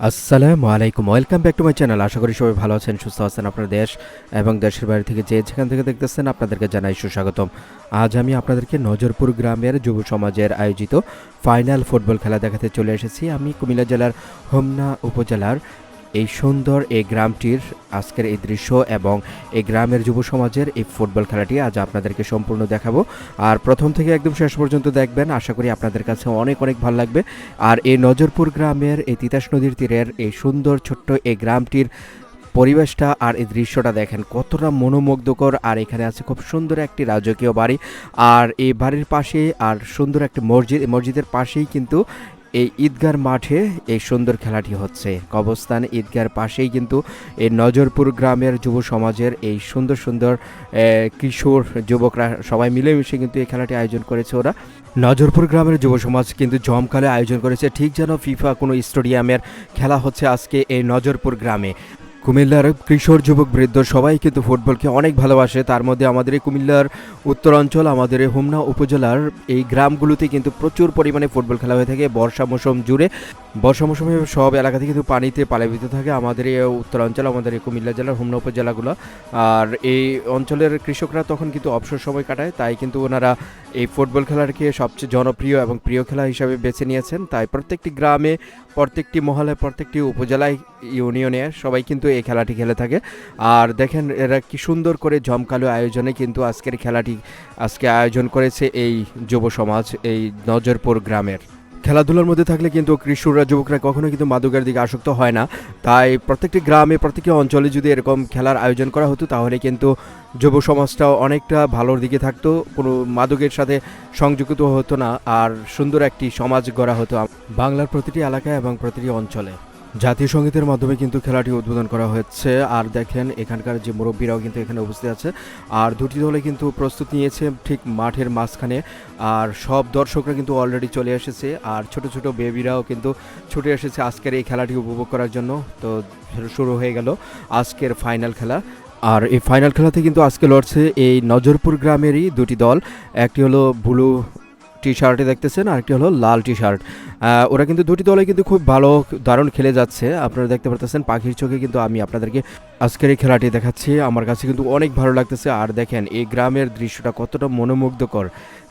আসসালামু আলাইকুম, welcome back to my channel. আশা করি সবাই ভালো আছেন, সুস্থ আছেন আপনার দেশ এবং দেশের বাইরে থেকে যে যেখান থেকে দেখতেছেন আপনাদেরকে জানাই সুস্বাগতম। আজ আমি আপনাদেরকে নজরপুর গ্রামের যুব সমাজের আয়োজিত ফাইনাল ফুটবল খেলা দেখাতে চলে এসেছি। আমি কুমিল্লা জেলার হোমনা উপজেলার এই সুন্দর এই গ্রামটির আজকের এই দৃশ্য এবং এই গ্রামের যুব সমাজের এই ফুটবল খেলাটি আজ আপনাদেরকে সম্পূর্ণ দেখাবো। আর প্রথম থেকে একদম শেষ পর্যন্ত দেখবেন, আশা করি আপনাদের কাছে অনেক অনেক ভালো লাগবে। আর এই নজরপুর গ্রামের এই তিতাস নদীর তীরের এই সুন্দর ছোট্ট এই গ্রামটির পরিবেশটা আর এই দৃশ্যটা দেখেন, কতটা মনোমুগ্ধকর। আর এখানে আছে খুব সুন্দর একটি রাজকীয় বাড়ি। আর এই বাড়ির পাশে আর সুন্দর একটি মসজিদ মসজিদের পাশেই কিন্তু এই ঈদগার মাঠে এই সুন্দর খেলাটি হচ্ছে। কবস্থান ঈদগার পাশেই কিন্তু এই নজরপুর গ্রামের যুব সমাজের এই সুন্দর সুন্দর কিশোর যুবকরা সবাই মিলেমিশে কিন্তু এই খেলাটি আয়োজন করেছে ওরা। নজরপুর গ্রামের যুব সমাজ কিন্তু জমকালে আয়োজন করেছে। ঠিক যেন ফিফা কোনো স্টেডিয়ামের খেলা হচ্ছে আজকে এই নজরপুর গ্রামে। কুমিল্লার কিশোর যুবক বৃদ্ধ সবাই কিন্তু ফুটবলকে অনেক ভালোবাসে। তার মধ্যে আমাদের এই কুমিল্লার উত্তরাঞ্চল, আমাদের হোমনা উপজেলার এই গ্রামগুলোতে কিন্তু প্রচুর পরিমাণে ফুটবল খেলা হয়ে থাকে। বর্ষা মৌসুম জুড়ে বর্ষা মৌসুমে সব এলাকাতে কিন্তু পানিতে পালাবিত থাকে আমাদের এই উত্তরাঞ্চল, আমাদের এই কুমিল্লা জেলার হোমনা উপজেলাগুলো। আর এই অঞ্চলের কৃষকরা তখন কিন্তু অবসর সময় কাটায়, তাই কিন্তু ওনারা এই ফুটবল খেলাকে সবচেয়ে জনপ্রিয় এবং প্রিয় খেলা হিসাবে বেছে নিয়েছেন। তাই প্রত্যেকটি গ্রামে, প্রত্যেকটি মহলে, প্রত্যেকটি উপজেলায় ইউনিয়নে সবাই কিন্তু এই খেলাটি খেলে থাকে। আর দেখেন এরা কি সুন্দর করে জমকালো আয়োজনে কিন্তু আজকের খেলাটি, আজকে আয়োজন করেছে এই যুব সমাজ, এই নজরপুর গ্রামের। খেলাধুলার মধ্যে থাকলে কিন্তু কিশোররা যুবকরা কখনো কিন্তু মাদকের দিকে আসক্ত হয় না। তাই প্রত্যেকটি গ্রামে, প্রত্যেকটি অঞ্চলে যদি এরকম খেলার আয়োজন করা হতো, তাহলে কিন্তু যুব সমাজটাও অনেকটা ভালোর দিকে থাকতো। কোনো মাদকের সাথে সংযুক্ত হতো না, আর সুন্দর একটি সমাজ গড়া হতো বাংলার প্রতিটি এলাকায় এবং প্রতিটি অঞ্চলে। জাতীয় সঙ্গীতের মাধ্যমে কিন্তু খেলাটি উদ্বোধন করা হচ্ছে আর দেখেন, এখানকার যে মুরব্বীরাও কিন্তু এখানে উপস্থিত আছে। আর দুটি দলে কিন্তু প্রস্তুত নিয়েছে ঠিক মাঠের মাঝখানে। আর সব দর্শকরা কিন্তু অলরেডি চলে এসেছে। আর ছোট ছোট বেবিরাও কিন্তু ছুটে এসেছে আজকের এই খেলাটি উপভোগ করার জন্য। তো শুরু হয়ে গেল আজকের ফাইনাল খেলা। আর এই ফাইনাল খেলাতে কিন্তু আজকে লড়ছে এই নজরপুর গ্রামেরই দুটি দল। একটি হলো ব্লু টি শার্টে দেখতেছেন, আরেকটি হলো লাল টি শার্ট ওরা কিন্তু দুটি দলে কিন্তু খুব ভালো দারুণ খেলে যাচ্ছে। আপনারা দেখতে পারতেছেন, পাখির চোখে কিন্তু আমি আপনাদেরকে আজকের এই খেলাটি দেখাচ্ছি। আমার কাছে কিন্তু অনেক ভালো লাগতেছে। আর দেখেন, এই গ্রামের দৃশ্যটা কতটা মনোমুগ্ধকর।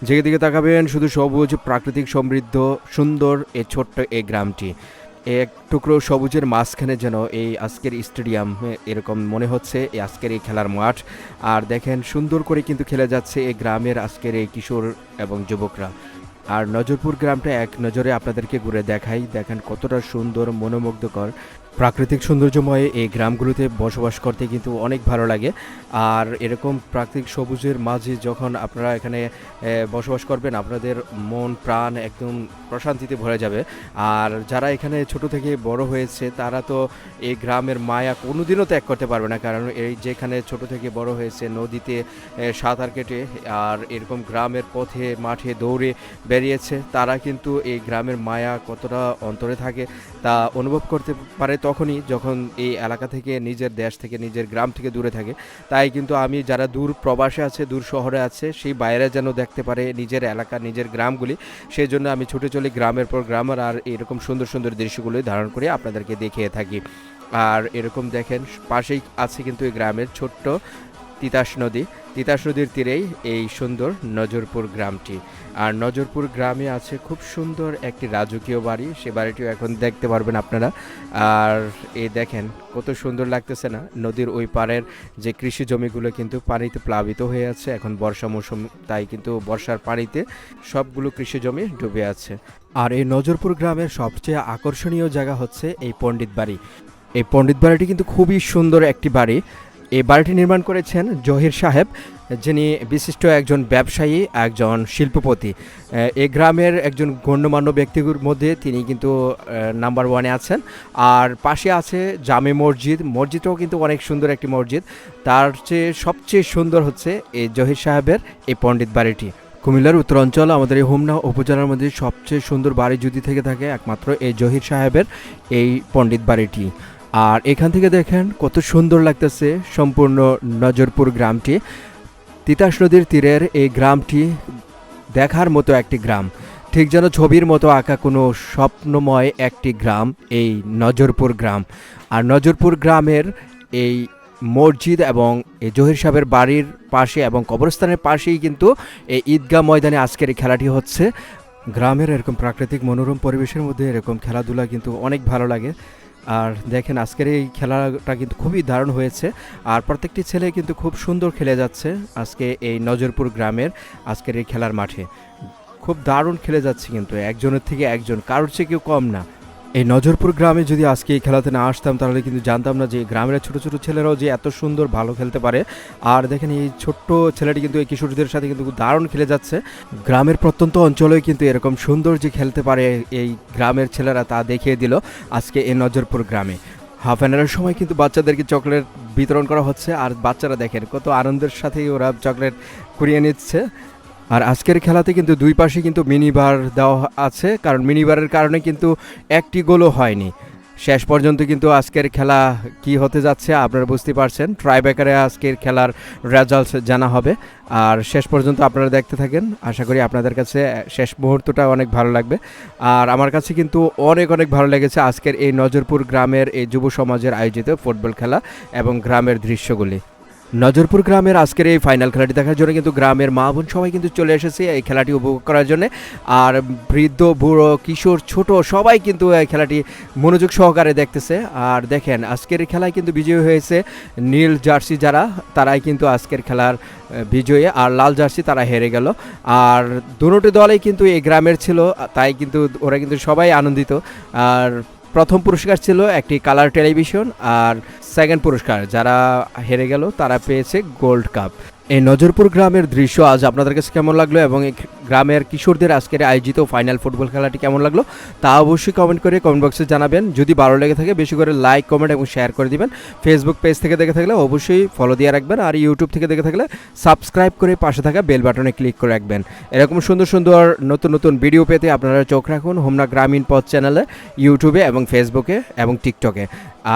যেদিকে তাকাবেন, শুধু সবুজ, প্রাকৃতিক সমৃদ্ধ, সুন্দর এই ছোট্ট এই গ্রামটি। এক টুকরো সবুজের মাঝখানে যেন এই আজকের স্টেডিয়াম এরকম মনে হচ্ছে, এই আজকের এই খেলার মাঠ। আর দেখেন, সুন্দর করে কিন্তু খেলে যাচ্ছে এই গ্রামের আজকের এই কিশোর এবং যুবকরা। আর নজরপুর গ্রামটা এক নজরে আপনাদেরকে ঘুরে দেখাই। দেখেন কতটা সুন্দর, মনোমুগ্ধকর প্রাকৃতিক সৌন্দর্যময় এই গ্রামগুলোতে বসবাস করতে কিন্তু অনেক ভালো লাগে। আর এরকম প্রাকৃতিক সবুজের মাঝে যখন আপনারা এখানে বসবাস করবেন, আপনাদের মন, প্রাণ একদম প্রশান্তিতে ভরে যাবে। আর যারা এখানে ছোট থেকে বড় হয়েছে, তারা তো এই গ্রামের মায়া কোনোদিনও ত্যাগ করতে পারবে না। কারণ এই যেখানে ছোট থেকে বড় হয়েছে, নদীতে সাঁতার কেটে, আর এরকম গ্রামের পথে, মাঠে, দৌড়ে বেরিয়েছে, তারা কিন্তু এই গ্রামের মায়া কতটা অন্তরে থাকে তা অনুভব করতে পারে তখনই যখন এই এলাকা থেকে নিজের দেশ থেকে, নিজের গ্রাম থেকে দূরে থাকে। তাই কিন্তু আমি যারা দূর প্রবাসে আছে, দূর শহরে আছে, সেই বাইরে যেন দেখতে পারে নিজের এলাকা, নিজের গ্রামগুলি। সেই জন্য আমি ছুটে চলি গ্রামের পর গ্রামের আর এরকম সুন্দর সুন্দর দৃশ্যগুলি ধারণ করে আপনাদেরকে দেখিয়ে থাকি। আর এরকম দেখেন, পাশেই আছে কিন্তু এই গ্রামের ছোট্ট তিতাস নদী। তিতাস নদীর তীরেই এই সুন্দর নজরপুর গ্রামটি। আর নজরপুর গ্রামে আছে খুব সুন্দর একটি রাজকীয় বাড়ি। সে বাড়িটিও এখন দেখতে পারবেন আপনারা। আর এই দেখেন, কত সুন্দর লাগতেছে না? নদীর ওই পারের যে কৃষি জমিগুলো কিন্তু পানিতে প্লাবিত হয়ে আছে। এখন বর্ষা মৌসুম, তাই কিন্তু বর্ষার পানিতে সবগুলো কৃষি জমি ডুবে আছে। আর এই নজরপুর গ্রামের সবচেয়ে আকর্ষণীয় জায়গা হচ্ছে এই পণ্ডিত বাড়ি। এই পণ্ডিত বাড়িটি কিন্তু খুবই সুন্দর একটি বাড়ি। এই বাড়িটি নির্মাণ করেছেন জহির সাহেব, যিনি বিশিষ্ট একজন ব্যবসায়ী, একজন শিল্পপতি। এই গ্রামের একজন গণ্যমান্য ব্যক্তির মধ্যে তিনি কিন্তু নাম্বার ওয়ানে আছেন। আর পাশে আছে জামে মসজিদ। মসজিদটাও কিন্তু অনেক সুন্দর একটি মসজিদ। তার চেয়ে সবচেয়ে সুন্দর হচ্ছে এই জহির সাহেবের এই পণ্ডিত বাড়িটি। কুমিল্লার উত্তরাঞ্চল, আমাদের এই হোমনা উপজেলার মধ্যে সবচেয়ে সুন্দর বাড়ি যদি থেকে থাকে, একমাত্র এই জহির সাহেবের এই পণ্ডিত বাড়িটি। আর এখান থেকে দেখেন কত সুন্দর লাগতেছে সম্পূর্ণ নজরপুর গ্রামটি। তিতাস নদীর তীরের এই গ্রামটি দেখার মতো একটি গ্রাম। ঠিক যেন ছবির মতো আঁকা কোনো স্বপ্নময় একটি গ্রাম, এই নজরপুর গ্রাম। আর নজরপুর গ্রামের এই মসজিদ এবং এই জহির সাহেবের বাড়ির পাশে এবং কবরস্থানের পাশেই কিন্তু এই ঈদগাহ ময়দানে আজকের এই খেলাটি হচ্ছে। গ্রামের এরকম প্রাকৃতিক মনোরম পরিবেশের মধ্যে এরকম খেলাধুলা কিন্তু অনেক ভালো লাগে। আর দেখেন আজকের এই খেলাটা কিন্তু খুবই দারুণ হয়েছে। আর প্রত্যেকটি ছেলে কিন্তু খুব সুন্দর খেলে যাচ্ছে আজকে এই নজরপুর গ্রামের আজকের এই খেলার মাঠে। খুব দারুণ খেলে যাচ্ছে কিন্তু, একজনের থেকে একজন, কারোর চেয়ে কেউ কম না। এই নজরপুর গ্রামে যদি আজকে এই খেলাতে না আসতাম, তাহলে কিন্তু জানতাম না যে গ্রামের ছোট ছোট ছেলেরাও যে এত সুন্দর ভালো খেলতে পারে। আর দেখেন এই ছোট্ট ছেলেটি কিন্তু এই কিশোরীদের সাথে কিন্তু দারুণ খেলে যাচ্ছে। গ্রামের প্রত্যন্ত অঞ্চলেও কিন্তু এরকম সুন্দর যে খেলতে পারে এই গ্রামের ছেলেরা তা দেখিয়ে দিল আজকে এই নজরপুর গ্রামে। হাফ অ্যান আওয়ারের সময় কিন্তু বাচ্চাদেরকে চকলেট বিতরণ করা হচ্ছে। আর বাচ্চারা দেখেন কত আনন্দের সাথেই ওরা চকলেট কুড়িয়ে নিচ্ছে। আর আজকের খেলাতে কিন্তু দুই পাশে কিন্তু মিনি বার দেওয়া আছে, কারণ মিনি বারের কারণে কিন্তু একটি গোলও হয়নি। শেষ পর্যন্ত কিন্তু আজকের খেলা কি হতে যাচ্ছে আপনারা বুঝতে পারছেন। ট্রাইব্রেকারে আজকের খেলার রেজাল্ট জানা হবে। আর শেষ পর্যন্ত আপনারা দেখতে থাকেন। আশা করি আপনাদের কাছে শেষ মুহূর্তটা অনেক ভালো লাগবে। আর আমার কাছে কিন্তু অনেক অনেক ভালো লেগেছে আজকের এই নজরপুর গ্রামের এই যুব সমাজের আয়োজিত ফুটবল খেলা এবং গ্রামের দৃশ্যগুলি। নজরপুর গ্রামের আজকের এই ফাইনাল খেলাটি দেখার জন্য কিন্তু গ্রামের মা বোন সবাই কিন্তু চলে এসেছে এই খেলাটি উপভোগ করার জন্য। আর বৃদ্ধ, বুড়ো, কিশোর, ছোট সবাই কিন্তু এই খেলাটি মনোযোগ সহকারে দেখতেছে। আর দেখেন, আজকের খেলায় কিন্তু বিজয়ী হয়েছে নীল জার্সি যারা, তারাই কিন্তু আজকের খেলার বিজয়ী। আর লাল জার্সি তারা হেরে গেল। আর দুটি দলেই কিন্তু এই গ্রামের ছিল, তাই কিন্তু ওরা কিন্তু সবাই আনন্দিত। আর প্রথম পুরস্কার ছিল একটি কালার টেলিভিশন আর সেকেন্ড পুরস্কার যারা হেরে গেল তারা পেয়েছে গোল্ড কাপ। এই নজরপুর গ্রামের দৃশ্য আজ আপনাদের কাছে কেমন লাগল এবং গ্রামের কিশোরদের আজকের আয়োজিত ফাইনাল ফুটবল খেলাটি কেমন লাগল তা অবশ্যই কমেন্ট করে কমেন্ট বক্সে জানাবেন। যদি ভালো লেগে থাকে বেশি করে লাইক কমেন্ট এবং শেয়ার করে দিবেন। ফেসবুক পেজ থেকে দেখে থাকলে অবশ্যই ফলো দিয়ে রাখবেন আর ইউটিউব থেকে দেখে থাকলে সাবস্ক্রাইব করে পাশে থাকা বেল বাটনে ক্লিক করে রাখবেন। এরকম সুন্দর সুন্দর, নতুন নতুন ভিডিও পেতে আপনারা চোখ রাখুন হোমনা গ্রামীণ পথ চ্যানেলে ইউটিউবে এবং ফেসবুকে এবং টিকটকে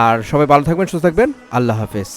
আর সবাই ভালো থাকবেন, সুস্থ থাকবেন। আল্লাহ হাফেজ।